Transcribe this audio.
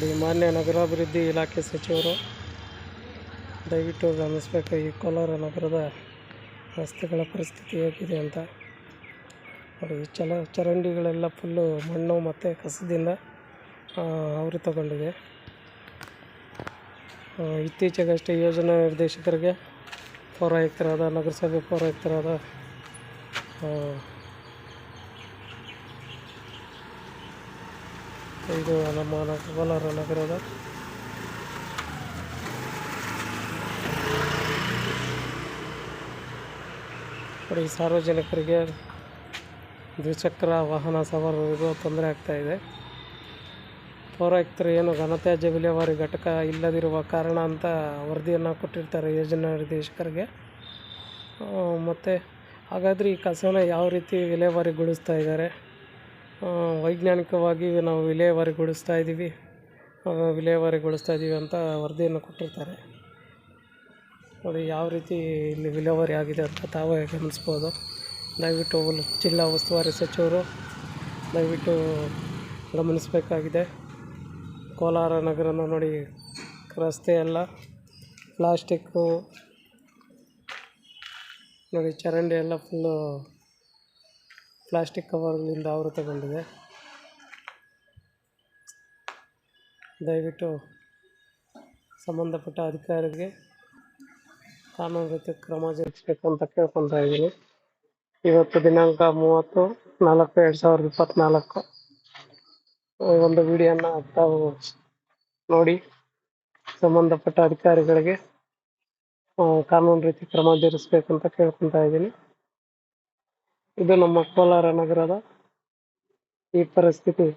ನೋಡಿ ಮಾನ್ಯ ನಗರಾಭಿವೃದ್ಧಿ ಇಲಾಖೆ ಸಚಿವರು, ದಯವಿಟ್ಟು ಗಮನಿಸಬೇಕು ಈ ಕೋಲಾರ ನಗರದ ರಸ್ತೆಗಳ ಪರಿಸ್ಥಿತಿ ಹೇಗಿದೆ ಅಂತ. ನೋಡಿ ಚಲ ಚರಂಡಿಗಳೆಲ್ಲ ಫುಲ್ಲು ಮಣ್ಣು ಮತ್ತು ಕಸದಿಂದ ಆವೃತಗೊಂಡಿದೆ ಇತ್ತೀಚೆಗಷ್ಟೇ ಯೋಜನಾ ನಿರ್ದೇಶಕರಿಗೆ ಪೌರಾಯುಕ್ತರಾದ, ನಗರಸಭೆ ಪೌರಾಯುಕ್ತರಾದ ಇದು ನಮ್ಮ ಕೋಲಾರ ನಗರದ ನೋಡಿ ಸಾರ್ವಜನಿಕರಿಗೆ ದ್ವಿಚಕ್ರ ವಾಹನ ಸವಾರರಿಗೂ ತೊಂದರೆ ಆಗ್ತಾ ಇದೆ. ಪೌರಾಯುಕ್ತರು ಏನು ಘನತ್ಯಾಜ್ಯ ವಿಲೇವಾರಿ ಘಟಕ ಇಲ್ಲದಿರುವ ಕಾರಣ ಅಂತ ವರದಿಯನ್ನು ಕೊಟ್ಟಿರ್ತಾರೆ ಯೋಜನಾ ನಿರ್ದೇಶಕರಿಗೆ. ಮತ್ತು ಹಾಗಾದರೆ ಈ ಕಸನ ಯಾವ ರೀತಿ ವಿಲೇವಾರಿಗೊಳಿಸ್ತಾ ಇದ್ದಾರೆ? ವೈಜ್ಞಾನಿಕವಾಗಿ ನಾವು ವಿಲೇವಾರಿಗೊಳಿಸ್ತಾ ಇದ್ದೀವಿ. ವಿಲೇವಾರಿಗೊಳಿಸ್ತಾ ಇದ್ದೀವಿ ಅಂತ ವರದಿಯನ್ನು ಕೊಟ್ಟಿರ್ತಾರೆ. ನೋಡಿ, ಯಾವ ರೀತಿ ಇಲ್ಲಿ ವಿಲೇವಾರಿ ಆಗಿದೆ ಅಂತ ತಾವೇ ಗಮನಿಸ್ಬೋದು. ದಯವಿಟ್ಟು ಜಿಲ್ಲಾ ಉಸ್ತುವಾರಿ ಸಚಿವರು ದಯವಿಟ್ಟು ಗಮನಿಸಬೇಕಾಗಿದೆ. ಕೋಲಾರ ನಗರನ ನೋಡಿ, ರಸ್ತೆ ಎಲ್ಲ, ಪ್ಲಾಸ್ಟಿಕ್ಕು, ನೋಡಿ, ಚರಂಡಿ ಎಲ್ಲ ಫುಲ್ಲು ಪ್ಲಾಸ್ಟಿಕ್ ಕವರ್ಗಳಿಂದ ಆವೃತಗೊಂಡಿದೆ ದಯವಿಟ್ಟು ಸಂಬಂಧಪಟ್ಟ ಅಧಿಕಾರಿಗೆ ಕಾನೂನು ರೀತಿ ಕ್ರಮ ಜರುಗಿಸಬೇಕು ಅಂತ ಕೇಳ್ಕೊತಾ ಇದ್ದೀನಿ. ಇವತ್ತು ದಿನಾಂಕ ಮೂವತ್ತು, ನಾಲ್ಕು ಎರಡು ಸಾವಿರದ ಇಪ್ಪತ್ನಾಲ್ಕು. ಒಂದು ವಿಡಿಯೋನ ತಾವು ನೋಡಿ ಸಂಬಂಧಪಟ್ಟ ಅಧಿಕಾರಿಗಳಿಗೆ ಕಾನೂನು ರೀತಿ ಕ್ರಮ ಜರುಗಿಸಬೇಕು ಅಂತ ಕೇಳ್ಕೊತಾ ಇದ್ದೀನಿ. ಇದು ನಮ್ಮ ಕೋಲಾರ ನಗರದ ಈ ಪರಿಸ್ಥಿತಿ.